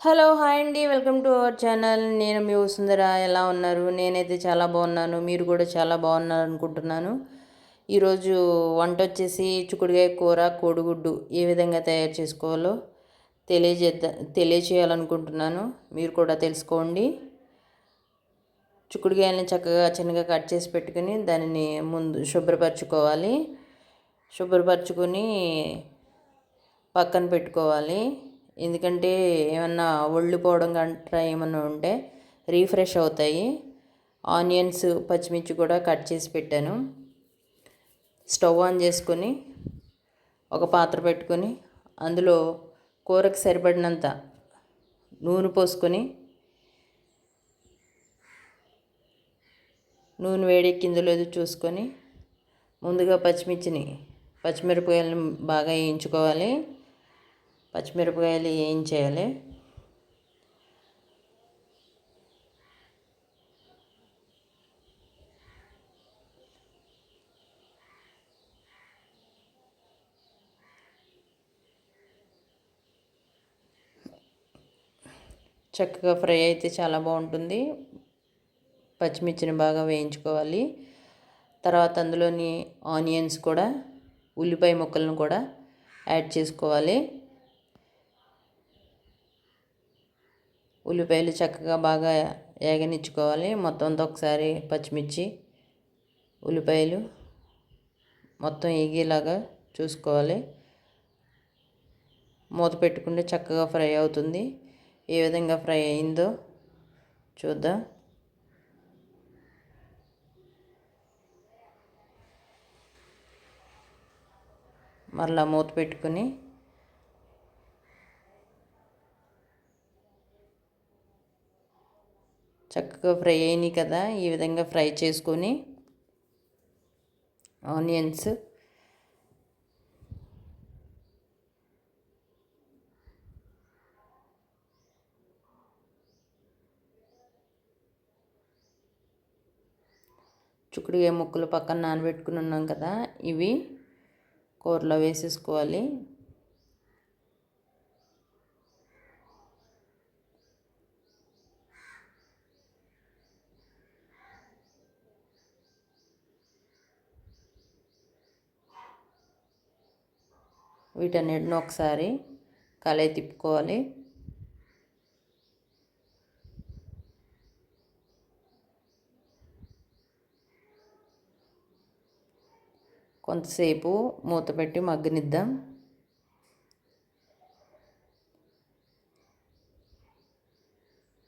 Hello hi అండి. Welcome to our channel. నేను మీ వసుంధర. ఎలా ఉన్నారు? నేనైతే చాలా బాగున్నాను. మీరు కూడా చాలా బాగున్నారు అనుకుంటున్నాను. ఈరోజు వంట వచ్చేసి చుక్కుడుగాయ కూర కోడిగుడ్డు ఏ విధంగా తయారు చేసుకోవాలో తెలియజేద్దా తెలియచేయాలనుకుంటున్నాను. మీరు కూడా తెలుసుకోండి. చుక్కుడుగాయలని చక్కగా చిన్నగా కట్ చేసి పెట్టుకుని దానిని ముందు శుభ్రపరచుకోవాలి. శుభ్రపరచుకొని పక్కన పెట్టుకోవాలి. ఎందుకంటే ఏమన్నా ఒళ్ళిపోవడం గట్రా ఏమన్నా ఉంటే రీఫ్రెష్ అవుతాయి. ఆనియన్స్ పచ్చిమిర్చి కూడా కట్ చేసి పెట్టాను. స్టవ్ ఆన్ చేసుకొని ఒక పాత్ర పెట్టుకొని అందులో కూరకు సరిపడినంత నూనె పోసుకొని నూనె వేడెక్కిందో లేదో చూసుకొని ముందుగా పచ్చిమిర్చిని పచ్చిమిరపకాయలను బాగా వేయించుకోవాలి. పచ్చిమిరపకాయలు ఏం చేయాలి? చక్కగా ఫ్రై అయితే చాలా బాగుంటుంది. పచ్చిమిర్చిని బాగా వేయించుకోవాలి. తర్వాత అందులోని ఆనియన్స్ కూడా ఉల్లిపాయ ముక్కలను కూడా యాడ్ చేసుకోవాలి. ఉల్లిపాయలు చక్కగా బాగా ఏగనిచ్చుకోవాలి. మొత్తం అంతా ఒకసారి పచ్చిమిర్చి ఉల్లిపాయలు మొత్తం ఎగేలాగా చూసుకోవాలి. మూత పెట్టుకుంటే చక్కగా ఫ్రై అవుతుంది. ఏ విధంగా ఫ్రై అయిందో చూద్దాం. మరలా మూత పెట్టుకుని చక్కగా ఫ్రై అయినాయి కదా ఈ విధంగా ఫ్రై చేసుకొని ఆనియన్స్ చుక్కుడుగా ముక్కలు పక్కన నానబెట్టుకుని ఉన్నాం కదా ఇవి కూరలో వేసేసుకోవాలి. వీటన్నిటిని ఒకసారి కలయి తిప్పుకోవాలి. కొంతసేపు మూత పెట్టి మగ్గనిద్దాం.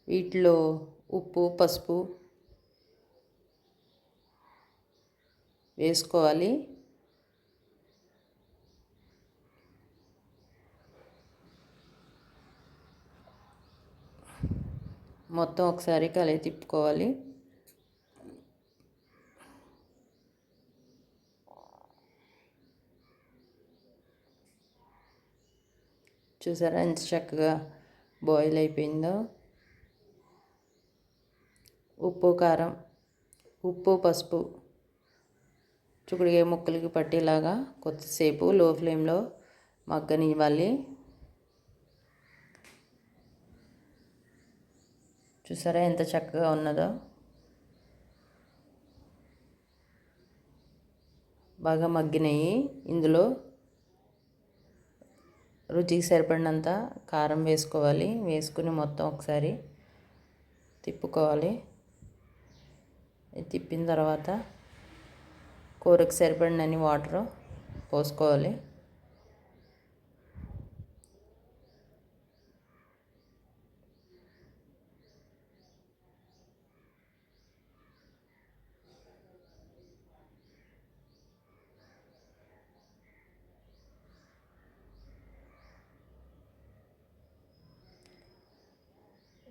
వీటిలో ఉప్పు పసుపు వేసుకోవాలి. మొత్తం ఒకసారి కలిగి తిప్పుకోవాలి. చూసారా ఎంత చక్కగా బాయిల్ అయిపోయిందో. ఉప్పు కారం ఉప్పు పసుపు చుకుడిగా ముక్కలకి పట్టేలాగా కొద్దిసేపు లో ఫ్లేమ్లో మగ్గనివ్వాలి. చూసారా ఎంత చక్కగా ఉన్నదో? బాగా మగ్గినాయి. ఇందులో రుచికి సరిపడినంత కారం వేసుకోవాలి. వేసుకుని మొత్తం ఒకసారి తిప్పుకోవాలి. తిప్పిన తర్వాత కూరకు సరిపడినన్ని వాటర్ పోసుకోవాలి.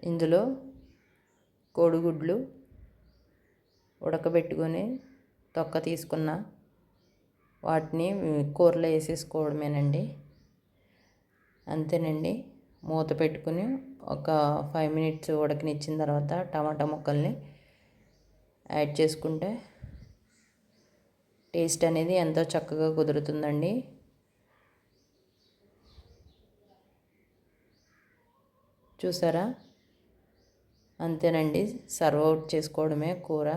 ఇందులో కోడిగుడ్లు ఉడకబెట్టుకొని తొక్క తీసుకున్న వాటిని కూరలో వేసేసుకోవడమేనండి. అంతేనండి. మూత పెట్టుకుని ఒక ఫైవ్ మినిట్స్ ఉడకనిచ్చిన తర్వాత టమాటా ముక్కల్ని యాడ్ చేసుకుంటే టేస్ట్ అనేది ఎంతో చక్కగా కుదురుతుందండి. చూసారా? అంతేనండి. సర్వ్ అవుట్ చేసుకోవడమే కూర.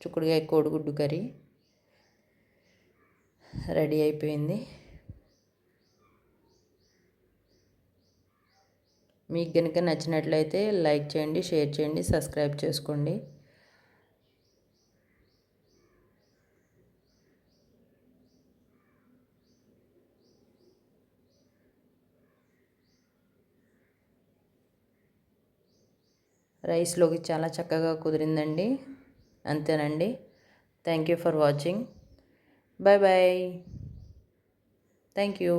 చుక్కుడుకాయ కోడిగుడ్డు కర్రీ. రెడీ అయిపోయింది. మీకు కనుక నచ్చినట్లయితే లైక్ చేయండి షేర్ చేయండి సబ్స్క్రైబ్ చేసుకోండి. రైస్లోకి చాలా చక్కగా కుదిరిందండి. అంతేనండి. Thank you for watching. Bye bye thank you.